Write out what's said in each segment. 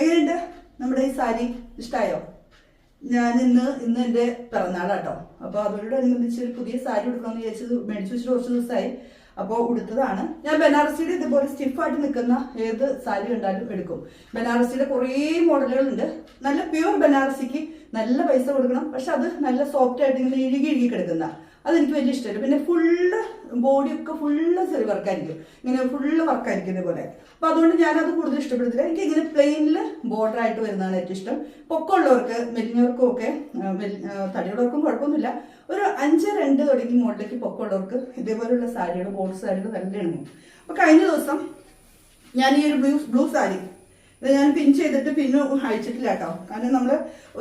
എങ്ങനെയുണ്ട്? നമ്മുടെ ഈ സാരി ഇഷ്ടമായോ ഞാൻ ഇന്ന് ഇന്ന് എന്റെ പിറന്നാളാട്ടോ. അപ്പോൾ അവരോടനുബന്ധിച്ച് ഒരു പുതിയ സാരി കൊടുക്കണമെന്ന് വിചാരിച്ചത് മേടിച്ചു വെച്ചിട്ട് കുറച്ച് ദിവസമായി. അപ്പോൾ ഉടുത്തതാണ്. ഞാൻ ബനാറസിയുടെ ഇതുപോലെ സ്റ്റിഫായിട്ട് നിൽക്കുന്ന ഏത് സാരി കണ്ടാലും എടുക്കും. ബനാറസിയുടെ കുറേ മോഡലുകളുണ്ട്. നല്ല പ്യുവർ ബനാറസിക്ക് നല്ല പൈസ കൊടുക്കണം. പക്ഷെ അത് നല്ല സോഫ്റ്റ് ആയിട്ട് ഇങ്ങനെ ഇഴുകി ഇഴുകി കിടക്കുന്ന അതെനിക്ക് വലിയ ഇഷ്ടമല്ല. പിന്നെ ഫുള്ള് ബോഡിയൊക്കെ ഫുള്ള് വർക്കായിരിക്കും ഇങ്ങനെ ഫുള്ള് വർക്കായിരിക്കും പോലെ അപ്പൊ അതുകൊണ്ട് ഞാനത് കൂടുതൽ ഇഷ്ടപ്പെടുത്തില്ല എനിക്ക് ഇങ്ങനെ പ്ലെയിനിൽ ബോർഡർ ആയിട്ട് വരുന്നതാണ് ഏറ്റവും ഇഷ്ടം. പൊക്കമുള്ളവർക്ക് മെലിഞ്ഞവർക്കും ഒക്കെ തടിയുള്ളവർക്കും കുഴപ്പമൊന്നുമില്ല. ഒരു അഞ്ച് രണ്ട് തുടങ്ങി മുകളിലേക്ക് പൊക്കമുള്ളവർക്ക് ഇതേപോലെയുള്ള സാരികൾ ബോർഡ് സാരികൾ ഇണങ്ങും അപ്പൊ കഴിഞ്ഞ ദിവസം ഞാൻ ഈ ഒരു ബ്ലൂ ബ്ലൂ സാരി ഇത് ഞാൻ പിൻ ചെയ്തിട്ട് പിന്നെ അയച്ചിട്ടില്ല കേട്ടോ കാരണം നമ്മൾ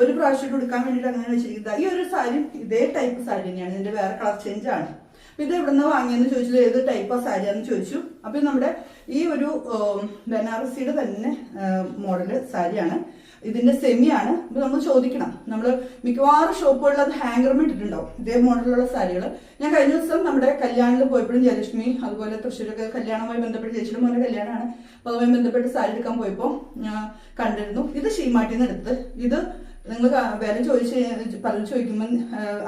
ഒരു പ്രാവശ്യം കൊടുക്കാൻ വേണ്ടിയിട്ട് അങ്ങനെ വെച്ചിരിക്കുന്നത്. ഈ ഒരു സാരി ഇതേ ടൈപ്പ് സാരി തന്നെയാണ്. ഇതിന്റെ വേറെ കളർ ചേഞ്ച് ആണ്. അപ്പൊ ഇത് എവിടെ നിന്ന് വാങ്ങിയെന്ന് ചോദിച്ചത് ഏത് ടൈപ്പ് ഓഫ് സാരിയാന്ന് ചോദിച്ചു. അപ്പൊ നമ്മുടെ ഈ ഒരു ബനാറസിയുടെ തന്നെ മോഡൽ സാരിയാണ്. ഇതിന്റെ സെമിയാണ് ഇപ്പൊ നമ്മൾ ചോദിക്കണം. നമ്മൾ മിക്കവാറും ഷോപ്പുകളിൽ അത് ഹാങ്കറും ഇട്ടിട്ടുണ്ടാവും. ഇതേ മോഡലുള്ള സാരികൾ ഞാൻ കഴിഞ്ഞ ദിവസം നമ്മുടെ കല്യാണത്തിൽ പോയപ്പോഴും ജയലക്ഷ്മി അതുപോലെ തൃശ്ശൂരൊക്കെ കല്യാണവുമായി ബന്ധപ്പെട്ട് ചേച്ചിയുടെ മോനെ കല്യാണമാണ്. അപ്പൊ അതുമായി ബന്ധപ്പെട്ട് സാരി എടുക്കാൻ പോയപ്പോൾ കണ്ടിരുന്നു. ഇത് ഷീമാട്ടിൽ എടുത്ത് ഇത് നിങ്ങൾ വില ചോദിച്ച് പറഞ്ഞു ചോദിക്കുമ്പോൾ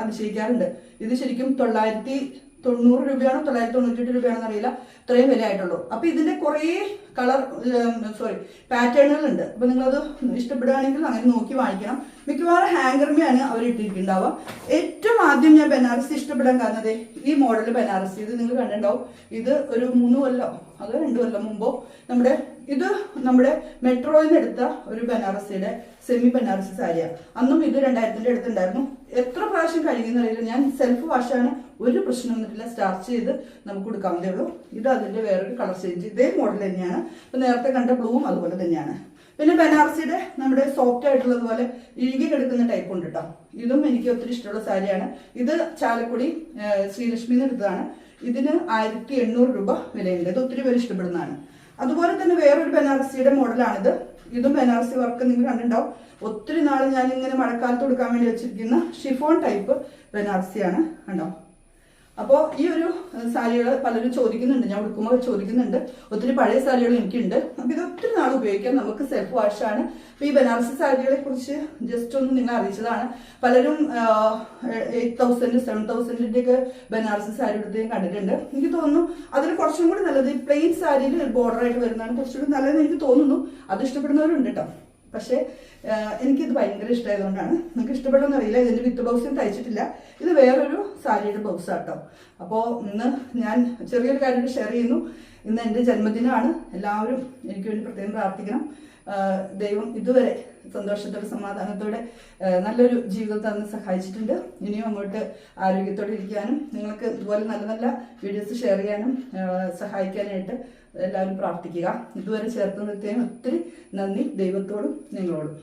അതിശയിക്കാറുണ്ട്. ഇത് ശരിക്കും തൊള്ളായിരത്തി തൊണ്ണൂറ് രൂപയാണോ തൊള്ളായിരത്തി തൊണ്ണൂറ്റെട്ട് രൂപയാണെന്ന് അറിയില്ല ഇത്രയും വില ആയിട്ടുള്ളൂ അപ്പൊ ഇതിന്റെ കുറേ കളർ സോറി പാറ്റേണുകൾ ഉണ്ട് അപ്പൊ നിങ്ങളത് ഇഷ്ടപ്പെടുകയാണെങ്കിൽ അങ്ങനെ നോക്കി വാങ്ങിക്കണം. മിക്കവാറും ഹാങ്കർമയാണ് അവർ ഇട്ടിരിക്കുന്നുണ്ടാവുക. ഏറ്റവും ആദ്യം ഞാൻ ബനാറസി ഇഷ്ടപ്പെടാൻ കാരണം ദേ ഈ മോഡൽ ബനാറസി ഇത് നിങ്ങൾ കണ്ടിട്ടുണ്ടാവും. ഇത് ഒരു മൂന്ന് കൊല്ലം അത് രണ്ട് കൊല്ലം മുമ്പോ നമ്മുടെ ഇത് നമ്മുടെ മെട്രോയിൽ നിന്ന് എടുത്ത ഒരു ബനാറസിയുടെ സെമി ബനാറസി സാരിയാണ് അന്നും ഇത് രണ്ടായിരത്തിന്റെ അടുത്തുണ്ടായിരുന്നു. എത്ര പ്രാവശ്യം കഴിയുന്നറിയില്ല ഞാൻ സെൽഫ് വാഷാണ് ഒരു പ്രശ്നം വന്നിട്ടില്ല. സ്റ്റാർച്ച് ചെയ്ത് നമുക്ക് കൊടുക്കാവുന്നതേ ഉള്ളൂ. ഇത് അതിന്റെ വേറൊരു കളർ ചേഞ്ച് ഇതേ മോഡൽ തന്നെയാണ്. ഇപ്പൊ നേരത്തെ കണ്ട ബ്ലൂവും അതുപോലെ തന്നെയാണ്. പിന്നെ ബനാറസിയുടെ നമ്മുടെ സോഫ്റ്റ് ആയിട്ടുള്ളതുപോലെ ഇഴുകി കിടക്കുന്ന ടൈപ്പ് ഉണ്ട് കേട്ടോ ഇതും എനിക്ക് ഒത്തിരി ഇഷ്ടമുള്ള സാരിയാണ്. ഇത് ചാലക്കുടി ശ്രീലക്ഷ്മി എടുത്തതാണ്. ഇതിന് ആയിരത്തി എണ്ണൂറ് രൂപ വിലയുണ്ട്. ഇത് ഒത്തിരി പേര് ഇഷ്ടപ്പെടുന്നതാണ്. അതുപോലെ തന്നെ വേറൊരു ബനാറസിയുടെ മോഡലാണിത്. ഇതും ബനാറസി വർക്ക് നിങ്ങൾ കണ്ടിട്ടുണ്ടാവും. ഒത്തിരി നാൾ ഞാൻ ഇങ്ങനെ മഴക്കാലത്ത് കൊടുക്കാൻ വേണ്ടി വെച്ചിരിക്കുന്ന ഷിഫോൺ ടൈപ്പ് ബനാറസിയാണ്. കണ്ടോ? അപ്പോൾ ഈ ഒരു സാരികൾ പലരും ചോദിക്കുന്നുണ്ട്. ഞാൻ ഉടുക്കുമ്പോൾ ചോദിക്കുന്നുണ്ട്. ഒത്തിരി പഴയ സാരികൾ എനിക്കുണ്ട്. അപ്പോൾ ഇത് ഒത്തിരി നാൾ ഉപയോഗിക്കാം. നമുക്ക് സെൽഫ് വാഷാണ് അപ്പോൾ ഈ ബനാറസി സാരികളെ കുറിച്ച് ജസ്റ്റ് ഒന്ന് നിങ്ങൾ അറിയിച്ചതാണ്. പലരും എയ്റ്റ് തൗസൻഡ് സെവൻ തൗസൻഡിന്റെ ഒക്കെ ബനാറസി സാരി എടുത്ത് കണ്ടിട്ടുണ്ട്. എനിക്ക് തോന്നുന്നു അതിൽ കുറച്ചും കൂടി നല്ലത് പ്ലെയിൻ സാരിയിൽ ബോർഡർ ആയിട്ട് വരുന്നതാണ്. കുറച്ചുകൂടി നല്ലതെന്ന് എനിക്ക് തോന്നുന്നു. അത് ഇഷ്ടപ്പെടുന്നവരുണ്ട് കേട്ടോ പക്ഷേ എനിക്കിത് ഭയങ്കര ഇഷ്ടമായതുകൊണ്ടാണ് നിങ്ങൾക്ക് ഇഷ്ടപ്പെടുന്ന അറിയില്ല ഇതിന്റെ വിത്ത് ബ്ലൗസും തയ്ച്ചിട്ടില്ല. ഇത് വേറൊരു സാരിയുടെ ബ്ലൗസ് ആട്ടോ. അപ്പോൾ ഇന്ന് ഞാൻ ചെറിയൊരു കാര്യം ഷെയർ ചെയ്യുന്നു. ഇന്ന് എന്റെ ജന്മദിനമാണ്. എല്ലാവരും എനിക്ക് വേണ്ടി പ്രത്യേകം പ്രാർത്ഥിക്കണം. ദൈവം ഇതുവരെ സന്തോഷത്തോടെ സമാധാനത്തോടെ നല്ലൊരു ജീവിതം തന്ന് സഹായിച്ചിട്ടുണ്ട്. ഇനിയും അങ്ങോട്ട് ആരോഗ്യത്തോടെ ഇരിക്കാനും നിങ്ങൾക്ക് ഇതുപോലെ നല്ല നല്ല വീഡിയോസ് ഷെയർ ചെയ്യാനും സഹായിക്കാനായിട്ട് എല്ലാവരും പ്രാർത്ഥിക്കുക. ഇതുവരെ ചേർത്ത് നിർത്തിയതിന് ഒത്തിരി നന്ദി ദൈവത്തോടും നിങ്ങളോടും.